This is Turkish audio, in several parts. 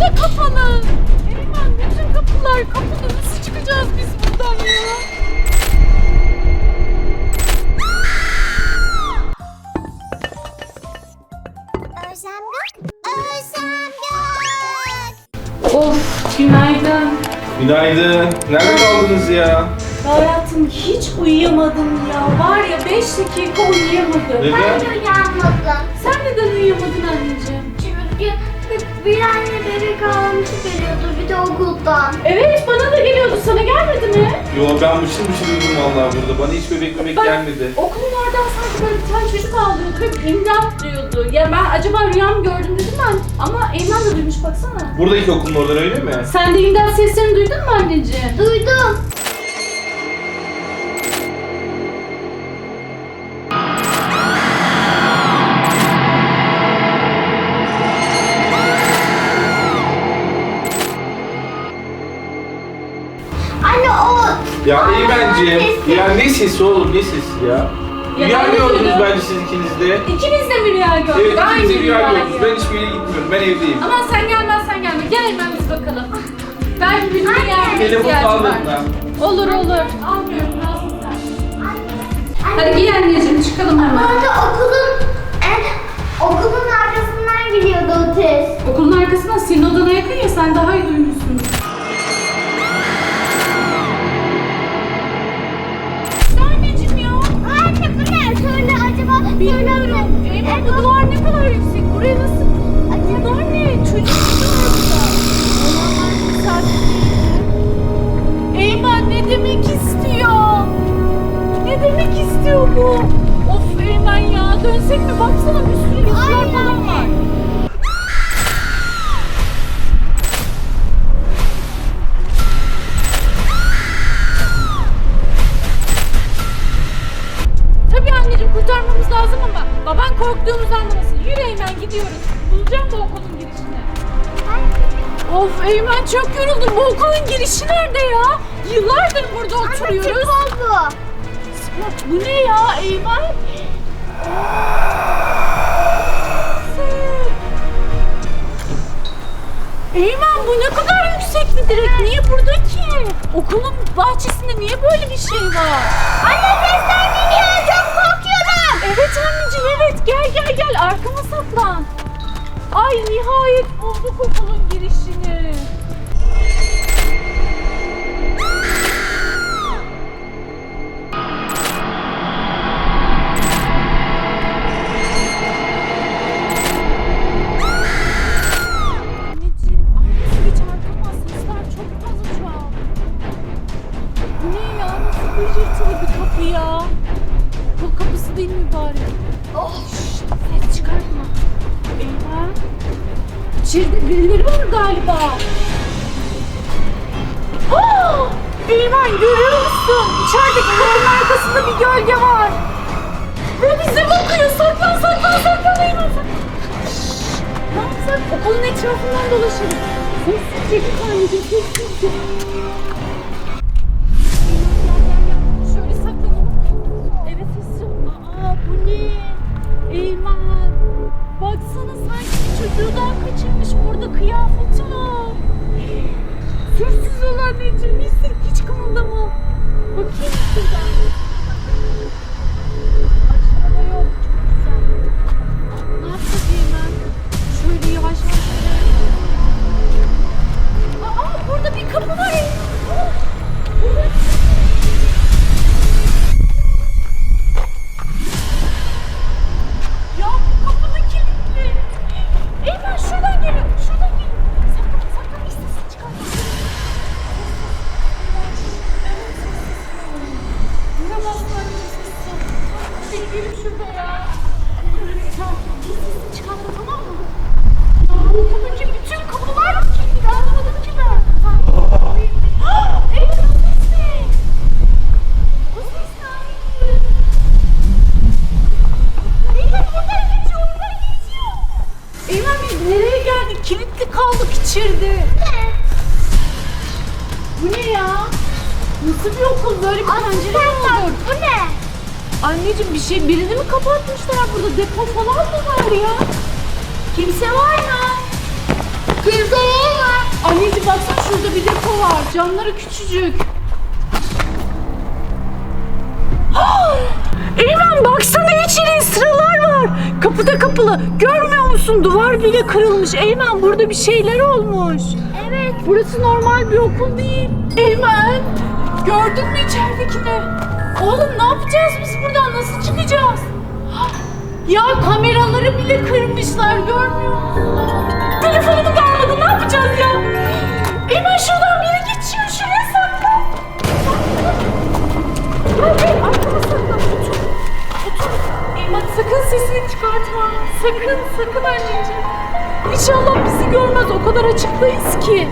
da kapalı. Eymen bütün kapılar kapalı. Nasıl çıkacağız biz buradan ya? Özlem Gök. Özlem Gök. Of günaydın. Günaydın. Nerede kaldınız ya? Hayatım hiç uyuyamadım ya. Var ya 5 dakika uyuyamadım. Neden? Ben de uyanmadım. Sen neden uyuyamadın anneciğim? Çünkü bir, bir anne bebek ağlamışı geliyordu bir de okuldan. Evet bana da geliyordu. Sana gelmedi mi? Yo ben mışıl mışıl uyudum vallahi burada. Bana hiç bebek bebek Bak, gelmedi. Okulun oradan sanki böyle bir tane çocuk ağlıyordu ve imdat diyordu. Ya ben acaba rüya mı gördüm dedim ben. Ama Eymen de duymuş baksana. Buradaki okulun oradan öyle mi? Sen de imdat seslerini duydun mu anneciğim? Sesi. Ya ne sesi oğlum ne sesi ya? Ya Rüya ben de gördünüz bence siz ikiniz de. İkimiz de mi rüya gördük? Evet Aynı ikiniz de rüya gördünüz. Ben hiçbir yere gitmiyorum. Ben evdeyim. Aman sen gelmezsen gelme. Gel Eymen biz bakalım. Belki bir rüya Telefon ihtiyacı var. kaldım ben. Olur olur. Almıyorum lazım sen. Hadi giy anneciğim çıkalım hemen. Orada okulun en, okulun arkasından geliyordu o test. Okulun arkasından senin odana yakın ya sen daha iyi duymuşsun. Bilmiyorum. Eymen baban korktuğumuzu anlamasın. Yürü Eymen gidiyoruz. Bulacağım bu okulun girişini. Of Eymen çok yoruldum. Bu okulun girişi nerede ya? Yıllardır burada oturuyoruz. oldu. Spot bu ne ya Eymen? Eymen bu ne kadar yüksek bir direk. Niye burada ki? Okulun bahçesinde niye böyle bir şey var? Anne gel gel arkama saklan. Ay nihayet bulduk okulun girişini. İçeride birileri var galiba. Oh! Eymen görüyor musun? İçerideki kapının arkasında bir gölge var. Ve bize bakıyor. Saklan saklan saklan Eymen Ne yapsak? Okulun etrafından dolaşalım. Sessizce git anneciğim sessizce. Biz nereye geldik? Kilitli kaldık içeride. Bu ne ya? Nasıl bir okul? Böyle bir pencere mi olur? Bu ne? Anneciğim bir şey birini mi kapatmışlar burada? Depo falan mı var ya? Kimse var mı? Pirzola var. Anneciğim baksana şurada bir depo var. Camları küçücük. Eymen baksana içeri sıralar var. Kapıda kapalı. Görmüyor musun? Duvar bile kırılmış. Eymen burada bir şeyler olmuş. Evet. Burası normal bir okul değil. Eymen gördün mü içeridekini? Oğlum ne yapacağız biz buradan? Nasıl çıkacağız? Ya kameraları bile kırmışlar görmüyor musun? Telefonumu da almadı ne yapacağız ya? Eymen şuradan Sakın sakın anneciğim. İnşallah bizi görmez o kadar açıktayız ki.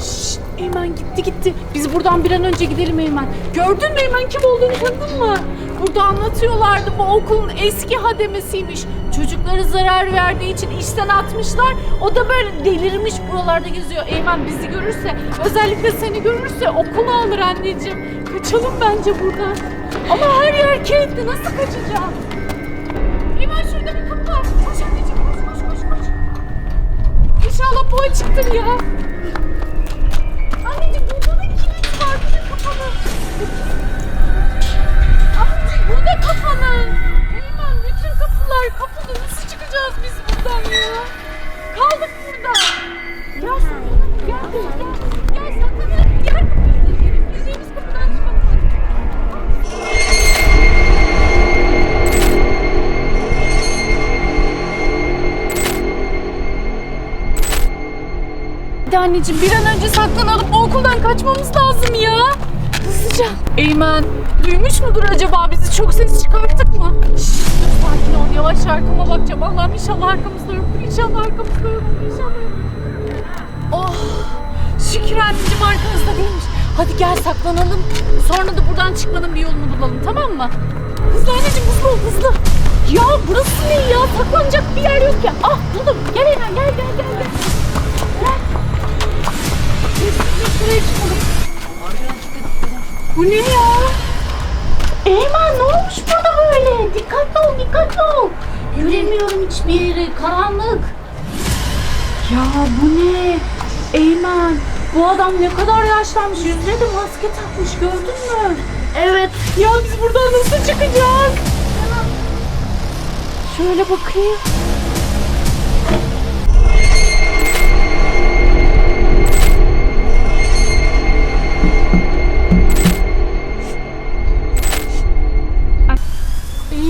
Şşt, Eymen gitti gitti. Biz buradan bir an önce gidelim Eymen. Gördün mü Eymen kim olduğunu tanıdın mı? Burada anlatıyorlardı bu okulun eski hademesiymiş. Çocuklara zarar verdiği için işten atmışlar. O da böyle delirmiş buralarda geziyor. Eymen bizi görürse, özellikle seni görürse okula alır anneciğim. Kaçalım bence buradan. Ama her yer kilitli. Nasıl kaçacağız? Eymen şurada bir kapı var. Koş anneciğim koş koş koş koş. İnşallah bu açıktır ya. Anneciğim burada da kilit var. Bu da kapalı. Anneciğim bu da kapalı. Hadi anneciğim bir an önce saklanalım. Okuldan kaçmamız lazım ya. Hızlıca. Eymen duymuş mudur acaba bizi? Çok ses çıkarttık mı? Şşş, sakin ol. Yavaş arkama bakacağım. Allah'ım inşallah arkamızda yoktur. İnşallah arkamızda yoktur. İnşallah. Oh şükür anneciğim arkamızda değilmiş. Hadi gel saklanalım. Sonra da buradan çıkmanın bir yolunu bulalım tamam mı? Hızlı anneciğim hızlı ol hızlı. Ya burası ne ya? Saklanacak bir yer yok ya. Ah buldum. Gel Eymen gel gel. gel. Gel. Bu ne ya? Eymen ne olmuş burada böyle? Dikkatli ol, dikkatli ol. Göremiyorum hiçbir yeri, karanlık. Ya bu ne? Eymen, bu adam ne kadar yaşlanmış. Yüzüne de maske takmış, gördün mü? Evet. Ya biz buradan nasıl çıkacağız? Şöyle bakayım.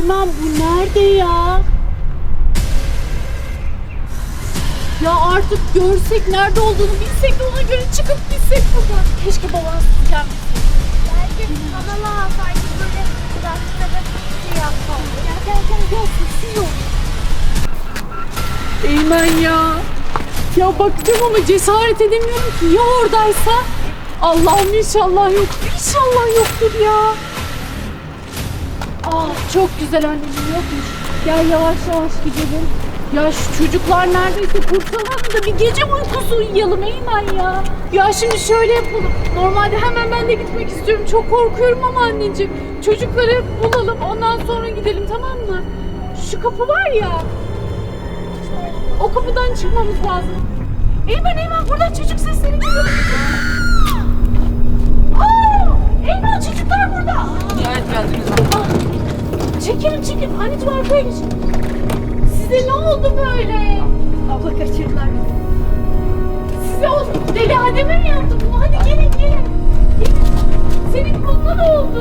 Eymen bu nerede ya? Ya artık görsek nerede olduğunu bilsek de ona göre çıkıp gitsek buradan. Keşke babam gelmesin. Belki kanala alsaydık böyle kulaklara şey yapsaydık. Gel gel gel gel. Eymen ya. Ya bakacağım ama cesaret edemiyorum ki ya oradaysa. Allah'ım inşallah yok. İnşallah yoktur ya. Ah çok güzel anneciğim yokmuş. Gel yavaş yavaş gidelim. Ya şu çocuklar neredeyse kurtulalım da bir gece uykusu uyuyalım Eymen ya. Ya şimdi şöyle yapalım. Normalde hemen ben de gitmek istiyorum. Çok korkuyorum ama anneciğim. Çocukları bulalım ondan sonra gidelim tamam mı? Şu kapı var ya. O kapıdan çıkmamız lazım. Eymen Eymen buradan çocuk sesleri geliyor. Ay size ne oldu böyle? Abla kaçırdılar beni. Size o deli Adem'e mi yaptı bunu? Hadi gelin gelin. Gelin. Senin koluna ne oldu?